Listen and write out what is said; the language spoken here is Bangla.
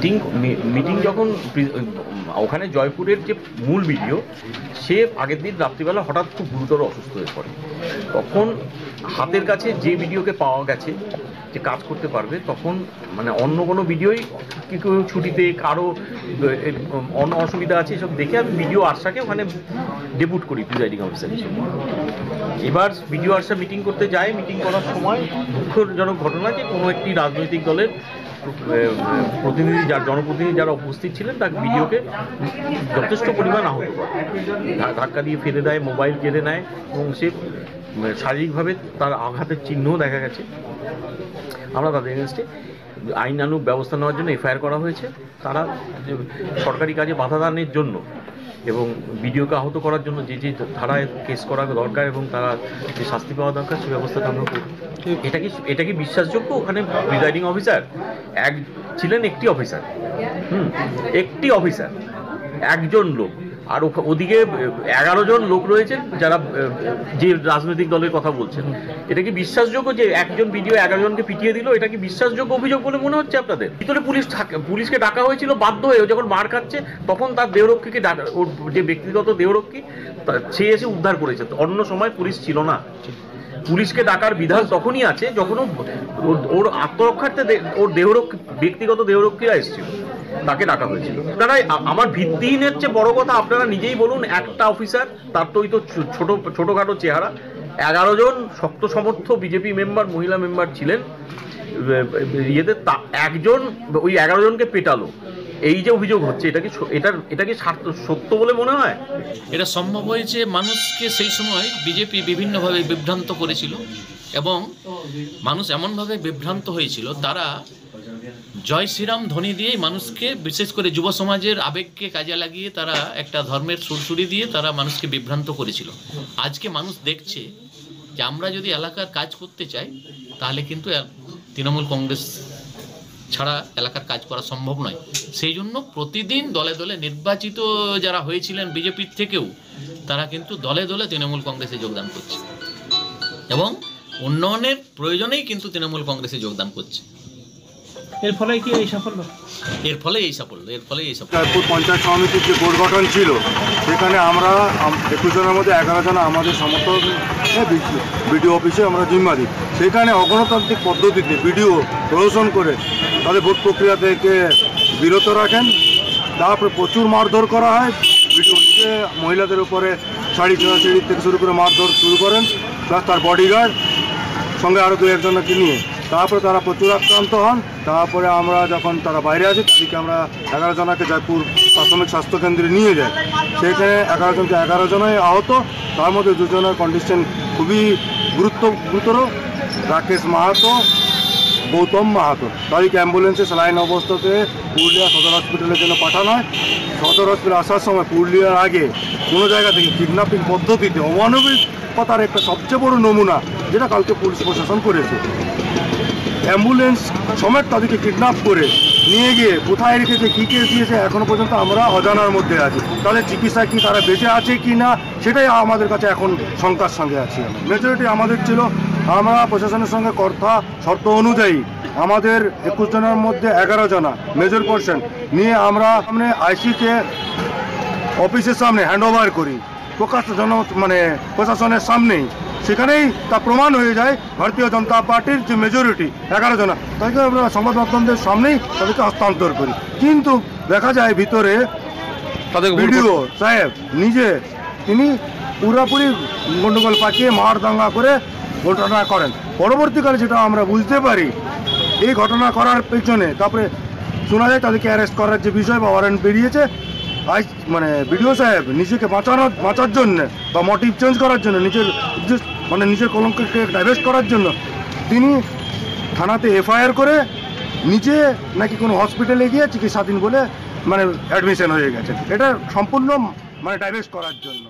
মিটিং মিটিং যখন ওখানে জয়পুরের যে মূল ভিডিও সে আগের দিন রাত্রিবেলা হঠাৎ খুব গুরুতর অসুস্থ হয়ে পড়ে। তখন হাতের কাছে যে ভিডিওকে পাওয়া গেছে, যে কাজ করতে পারবে, তখন মানে অন্য কোনো ভিডিওই কেউ ছুটিতে কারও অন্য অসুবিধা আছে এসব দেখে আমি ভিডিও আশাকে ওখানে ডেপুট করি প্রিজাইডিং অফিসার হিসেবে। এবার ভিডিও আরসা মিটিং করতে যায় মিটিং করার সময় দুঃখজনক ঘটনা যে কোনো একটি রাজনৈতিক দলের প্রতিনিধি যার জনপ্রতিনিধি যারা উপস্থিত ছিলেন, তার ভিডিওকে যথেষ্ট পরিমাণ আহত করে। ধাক্কা দিয়ে ফেলে দেয়, মোবাইল কেড়ে নেয়, এবং সে শারীরিকভাবে তার আঘাতের চিহ্নও দেখা গেছে। আমরা তাদের এগেনস্টে আইনানুগ ব্যবস্থা নেওয়ার জন্য এফআইআর করা হয়েছে। তারা সরকারি কাজে বাধা দানের জন্য এবং বিডিওকে আহত করার জন্য যে যে ধারায় কেস করা দরকার এবং তারা যে শাস্তি পাওয়া দরকার সেই ব্যবস্থাটা আমরা করি এটা কি এটা কি বিশ্বাসযোগ্য? ওখানে প্রিজাইডিং অফিসার এক ছিলেন একটি অফিসার হুম একটি অফিসার একজন লোক। আর ওদিকে এগারো জন লোক রয়েছেন যারা যে রাজনৈতিক দলের কথা বলছেন। এটা কি বিশ্বাসযোগ্য যে একজন ভিডিও এগারো জনকে পিটিয়ে দিল? এটা কি বিশ্বাসযোগ্য অভিযোগ বলে মনে হচ্ছে আপনাদের? ভিতরে পুলিশ পুলিশকে ডাকা হয়েছিল, বাধ্য হয়ে যখন মার খাচ্ছে, তখন তার দেহরক্ষীকে ডাকা, ওর যে ব্যক্তিগত দেহরক্ষী সে এসে উদ্ধার করেছে। অন্য সময় পুলিশ ছিল না। পুলিশকে ডাকার বিধান তখনই আছে যখন ওর- আত্মরক্ষার্থে ওর দেহরক্ষী, ব্যক্তিগত দেহরক্ষীরা এসেছিল। তাকে ডাকা হয়েছিল। আপনারা আমার ভিত্তিহীনের চেয়ে বড় কথা আপনারা নিজেই বলুন, একটা অফিসার, তার তো ওই তো ছোট, ছোটোখাটো চেহারা। এগারো জন শক্ত সমর্থ বিজেপি মেম্বার, মহিলা মেম্বার ছিলেন। ইয়েতে একজন, ওই এগারো জনকে পেটালো। এই যে অভিযোগ হচ্ছে, এটা কি এটার, এটা কি সত্য বলে মনে হয়? এটা সম্ভব হয়েছে মানুষকে সেই সময় বিজেপি বিভিন্নভাবে বিভ্রান্ত করেছিল এবং মানুষ এমনভাবে বিভ্রান্ত হয়েছিল, তারা জয় শ্রীরাম ধ্বনি দিয়েই মানুষকে, বিশেষ করে যুব সমাজের আবেগকে কাজে লাগিয়ে তারা একটা ধর্মের সুরসুরি দিয়ে তারা মানুষকে বিভ্রান্ত করেছিল। আজকে মানুষ দেখছে যে আমরা যদি এলাকার কাজ করতে চাই, তাহলে কিন্তু তৃণমূল কংগ্রেস ছাড়া এলাকার কাজ করা সম্ভব নয়। সেই জন্য প্রতিদিন দলে দলে নির্বাচিত যারা হয়েছিলেন বিজেপির থেকেও, তারা কিন্তু দলে দলে তৃণমূল কংগ্রেসে যোগদান করছে। এবং উন্নয়নের প্রয়োজনেই কিন্তু তৃণমূল কংগ্রেসে যোগদান করছে। এর ফলে কি এই সাফল্য? এর ফলে এই সাফল্য এর ফলে এই সাফল্য। রায়পুর পঞ্চায়েত সমিতির যে বোর্ড গঠন ছিল সেখানে আমরা একুশ জনের মধ্যে এগারো জন আমাদের সমর্থক বিডিও অফিসে আমরা জিম্মা দিই। সেখানে অগণতান্ত্রিক পদ্ধতিতে বিডিও প্রদর্শন করে তাদের ভোট প্রক্রিয়া থেকে বিরত রাখেন। তারপরে প্রচুর মারধর করা হয়। বিডিও মহিলাদের উপরে শাড়ি ছেঁড়াছিড়ি থেকে শুরু করে মারধর শুরু করেন প্লাস তার বডিগার্ড সঙ্গে আরও দু একজনকে নিয়ে। তারপরে তারা প্রচুর আক্রান্ত হন, তারপরে আমরা যখন তারা বাইরে আসি তাদেরকে আমরা এগারো জনাকে জয়পুর প্রাথমিক স্বাস্থ্যকেন্দ্রে নিয়ে যাই। সেখানে এগারো জনকে এগারো জনই আহত, তার মধ্যে দুজনের কন্ডিশন খুবই গুরুত্ব গুরুতর। রাকেশ মাহাতো গৌতম মাহাতো। তাদেরকে অ্যাম্বুলেন্সে স্যালাইন অবস্থাতে পুরুলিয়া সদর হসপিটালের জন্য পাঠানো হয়। সদর হসপিটাল আসার সময় পুরুলিয়ার আগে কোনো জায়গা থেকে কিডন্যাপিং পদ্ধতিতে অমানবিকতার একটা সবচেয়ে বড় নমুনা, যেটা কালকে পুলিশ প্রশাসন করেছে। অ্যাম্বুলেন্স সমেত তাদেরকে কিডন্যাপ করে নিয়ে গিয়ে কোথায় রেখেছে, কী কেস দিয়েছে এখনও পর্যন্ত আমরা অজানার মধ্যে আছি। তাদের চিকিৎসা কি, তারা বেঁচে আছে কি না, সেটাই আমাদের কাছে এখন শঙ্কার সঙ্গে আছে মেজরিটি আমাদের ছিল আমরা প্রশাসনের সঙ্গে কথা শর্ত অনুযায়ী আমাদের একুশ জনের মধ্যে এগারো জনা মেজর পার্সন নিয়ে আমরা সামনে আইসিকে অফিসের সামনে হ্যান্ড ওভার করি। প্রকাশ জন মানে প্রশাসনের সামনেই। সেখানেই তা প্রমাণ হয়ে যায় ভারতীয় জনতা পার্টির যে মেজরিটি এগারো জনা। তাদেরকে আমরা সংবাদ মাধ্যমদের সামনেই তাদেরকে হস্তান্তর করি। কিন্তু দেখা যায় ভিতরে তাদের ভিডিও সাহেব নিজে তিনি পুরোপুরি গন্ডগোল পাকিয়ে মার দাঙ্গা করে ঘটনা করেন। পরবর্তীকালে যেটা আমরা বুঝতে পারি, এই ঘটনা করার পেছনে, তারপরে শোনা যায় তাদেরকে অ্যারেস্ট করার যে বিষয় বা ওয়ারেন্ট বেরিয়েছে, আজ মানে বিডিও সাহেব নিজেকে বাঁচানোর বাঁচার জন্য বা মোটিভ চেঞ্জ করার জন্য, নিজের মানে নিজের কলঙ্ককে ডাইভেস্ট করার জন্য, তিনি থানাতে এফআইআর করে নিজে নাকি কোনো হসপিটালে গিয়ে চিকিৎসাধীন বলে মানে অ্যাডমিশন হয়ে গেছে এটা সম্পূর্ণ মানে ডাইভেস্ট করার জন্য।